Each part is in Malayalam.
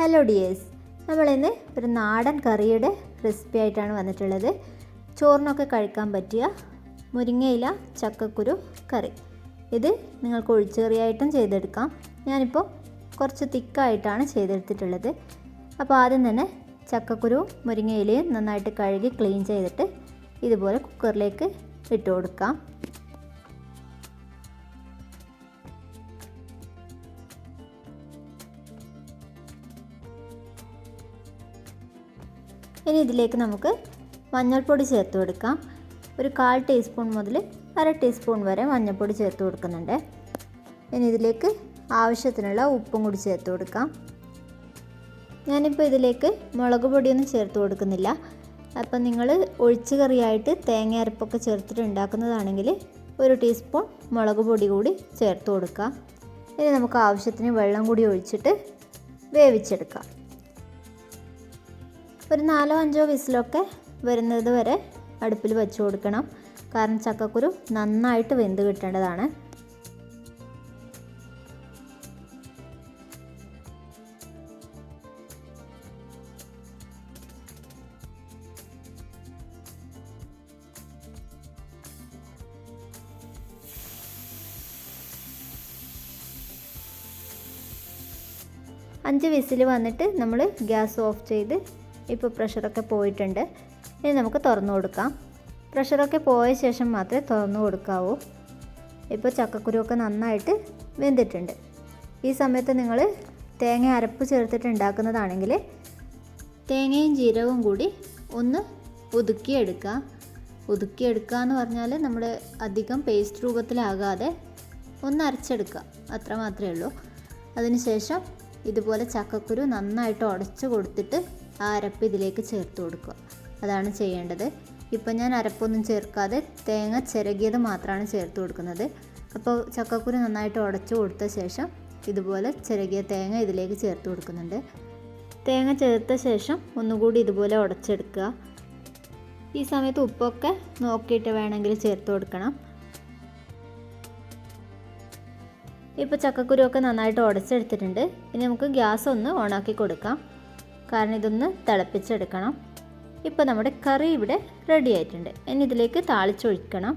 ഹലോ ഡിയേഴ്സ് നമ്മളിന്ന് ഒരു നാടൻ കറിയുടെ റെസിപ്പി ആയിട്ടാണ് വന്നിട്ടുള്ളത്. ചോറിനൊക്കെ കഴിക്കാൻ പറ്റിയ മുരിങ്ങയില ചക്കക്കുരു കറി. ഇത് നിങ്ങൾക്ക് ഒഴിച്ചുകറിയായിട്ടും ചെയ്തെടുക്കാം. ഞാനിപ്പോൾ കുറച്ച് തിക്കായിട്ടാണ് ചെയ്തെടുത്തിട്ടുള്ളത്. അപ്പോൾ ആദ്യം തന്നെ ചക്കക്കുരു മുരിങ്ങയിലയും നന്നായിട്ട് കഴുകി ക്ലീൻ ചെയ്തിട്ട് ഇതുപോലെ കുക്കറിലേക്ക് ഇട്ട് കൊടുക്കാം. ഇനി ഇതിലേക്ക് നമുക്ക് മഞ്ഞൾപ്പൊടി ചേർത്ത് കൊടുക്കാം. ഒരു കാൽ ടീസ്പൂൺ മുതൽ അര ടീസ്പൂൺ വരെ മഞ്ഞൾപ്പൊടി ചേർത്ത് കൊടുക്കുന്നുണ്ട്. ഇനി ഇതിലേക്ക് ആവശ്യത്തിനുള്ള ഉപ്പും കൂടി ചേർത്ത് കൊടുക്കാം. ഞാനിപ്പോൾ ഇതിലേക്ക് മുളക് പൊടിയൊന്നും ചേർത്ത് കൊടുക്കുന്നില്ല. അപ്പം നിങ്ങൾ ഒഴിച്ചു കറിയായിട്ട് തേങ്ങ അരപ്പൊക്കെ ചേർത്തിട്ട് ഉണ്ടാക്കുന്നതാണെങ്കിൽ ഒരു ടീസ്പൂൺ മുളക് പൊടി കൂടി ചേർത്ത് കൊടുക്കാം. ഇനി നമുക്ക് ആവശ്യത്തിന് വെള്ളം കൂടി ഒഴിച്ചിട്ട് വേവിച്ചെടുക്കാം. ഒരു നാലോ അഞ്ചോ വിസിലൊക്കെ വരുന്നത് വരെ അടുപ്പിൽ വെച്ച് കൊടുക്കണം. കാരണം ചക്കക്കുരു നന്നായിട്ട് വെന്ത് കിട്ടേണ്ടതാണ്. അഞ്ച് വിസിൽ വന്നിട്ട് നമ്മൾ ഗ്യാസ് ഓഫ് ചെയ്ത് ഇപ്പോൾ പ്രഷറൊക്കെ പോയിട്ടുണ്ട്. ഇനി നമുക്ക് തുറന്നു കൊടുക്കാം. പ്രഷറൊക്കെ പോയ ശേഷം മാത്രമേ തുറന്നു കൊടുക്കാവൂ. ഇപ്പോൾ ചക്കക്കുരുവൊക്കെ നന്നായിട്ട് വെന്തിട്ടുണ്ട്. ഈ സമയത്ത് നിങ്ങൾ തേങ്ങ അരപ്പ് ചേർത്തിട്ട് ഉണ്ടാക്കുന്നതാണെങ്കിൽ തേങ്ങയും ജീരകവും കൂടി ഒന്ന് ഒതുക്കിയെടുക്കുക. ഒതുക്കിയെടുക്കുക എന്ന് പറഞ്ഞാൽ നമ്മൾ അധികം പേസ്റ്റ് രൂപത്തിലാകാതെ ഒന്ന് അരച്ചെടുക്കുക. അത്ര മാത്രമേ ഉള്ളൂ. അതിനുശേഷം ഇതുപോലെ ചക്കക്കുരു നന്നായിട്ട് ഉടച്ചു കൊടുത്തിട്ട് ആ അരപ്പ് ഇതിലേക്ക് ചേർത്ത് കൊടുക്കുക. അതാണ് ചെയ്യേണ്ടത്. ഇപ്പം ഞാൻ അരപ്പൊന്നും ചേർക്കാതെ തേങ്ങ ചിരകിയത് മാത്രമാണ് ചേർത്ത് കൊടുക്കുന്നത്. അപ്പോൾ ചക്കക്കുരു നന്നായിട്ട് ഉടച്ചു കൊടുത്ത ശേഷം ഇതുപോലെ ചിരകിയ തേങ്ങ ഇതിലേക്ക് ചേർത്ത് കൊടുക്കുന്നുണ്ട്. തേങ്ങ ചേർത്ത ശേഷം ഒന്നുകൂടി ഇതുപോലെ ഉടച്ചെടുക്കുക. ഈ സമയത്ത് ഉപ്പൊക്കെ നോക്കിയിട്ട് വേണമെങ്കിൽ ചേർത്ത് കൊടുക്കണം. ഇപ്പോൾ ചക്കക്കുരുവൊക്കെ നന്നായിട്ട് ഉടച്ചെടുത്തിട്ടുണ്ട്. ഇനി നമുക്ക് ഗ്യാസ് ഒന്ന് ഓണാക്കി കൊടുക്കാം. കാരണം ഇതൊന്ന് തിളപ്പിച്ചെടുക്കണം. ഇപ്പോൾ നമ്മുടെ കറി ഇവിടെ റെഡി ആയിട്ടുണ്ട്. ഇനി ഇതിലേക്ക് താളിച്ചൊഴിക്കണം.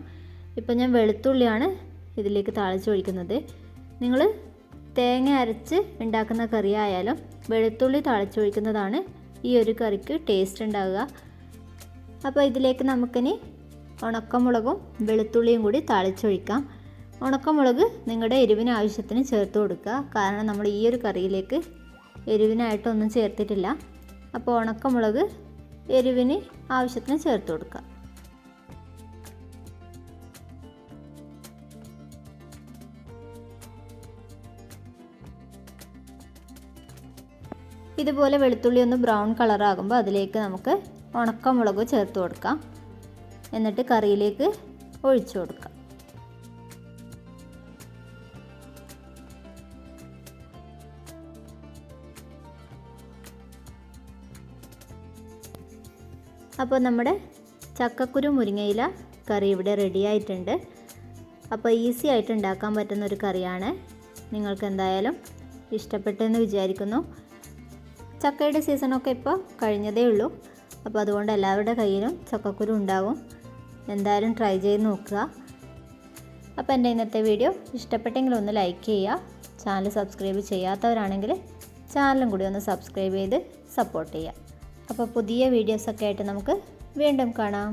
ഇപ്പോൾ ഞാൻ വെളുത്തുള്ളിയാണ് ഇതിലേക്ക് താളിച്ചൊഴിക്കുന്നത്. നിങ്ങൾ തേങ്ങ അരച്ച് ഉണ്ടാക്കുന്ന കറി ആയാലും വെളുത്തുള്ളി താളിച്ചൊഴിക്കുന്നതാണ് ഈ ഒരു കറിക്ക് ടേസ്റ്റ് ഉണ്ടാവുക. അപ്പോൾ ഇതിലേക്ക് നമുക്കിനി ഉണക്കമുളകും വെളുത്തുള്ളിയും കൂടി താളിച്ചൊഴിക്കാം. ഉണക്കമുളക് നിങ്ങളുടെ എരിവിന് ആവശ്യത്തിന് ചേർത്ത് കൊടുക്കുക. കാരണം നമ്മൾ ഈ ഒരു കറിയിലേക്ക് എരിവിനായിട്ടൊന്നും ചേർത്തിട്ടില്ല. അപ്പോൾ ഉണക്കമുളക് എരിവിന് ആവശ്യത്തിന് ചേർത്ത് കൊടുക്കുക. ഇതുപോലെ വെളുത്തുള്ളി ഒന്ന് ബ്രൗൺ കളറാകുമ്പോൾ അതിലേക്ക് നമുക്ക് ഉണക്കമുളക് ചേർത്ത് കൊടുക്കാം. എന്നിട്ട് കറിയിലേക്ക് ഒഴിച്ചു കൊടുക്കാം. അപ്പോൾ നമ്മുടെ ചക്കക്കുരു മുരിങ്ങയില കറി ഇവിടെ റെഡി ആയിട്ടുണ്ട്. അപ്പോൾ ഈസി ആയിട്ട് ഉണ്ടാക്കാൻ പറ്റുന്ന ഒരു കറിയാണ്. നിങ്ങൾക്ക് എന്തായാലും ഇഷ്ടപ്പെട്ടെന്ന് വിചാരിക്കുന്നു. ചക്കയുടെ സീസണൊക്കെ ഇപ്പോൾ കഴിഞ്ഞതേ ഉള്ളൂ. അപ്പോൾ അതുകൊണ്ട് എല്ലാവരുടെ കയ്യിലും ചക്കക്കുരു ഉണ്ടാവും. എന്തായാലും ട്രൈ ചെയ്ത് നോക്കുക. അപ്പോൾ എന്റെ ഇന്നത്തെ വീഡിയോ ഇഷ്ടപ്പെട്ടെങ്കിൽ ഒന്ന് ലൈക്ക് ചെയ്യുക. ചാനൽ സബ്സ്ക്രൈബ് ചെയ്യാത്തവരാണെങ്കിൽ ചാനലും കൂടി ഒന്ന് സബ്സ്ക്രൈബ് ചെയ്ത് സപ്പോർട്ട് ചെയ്യുക. അപ്പോൾ പുതിയ വീഡിയോസൊക്കെ ആയിട്ട് നമുക്ക് വീണ്ടും കാണാം.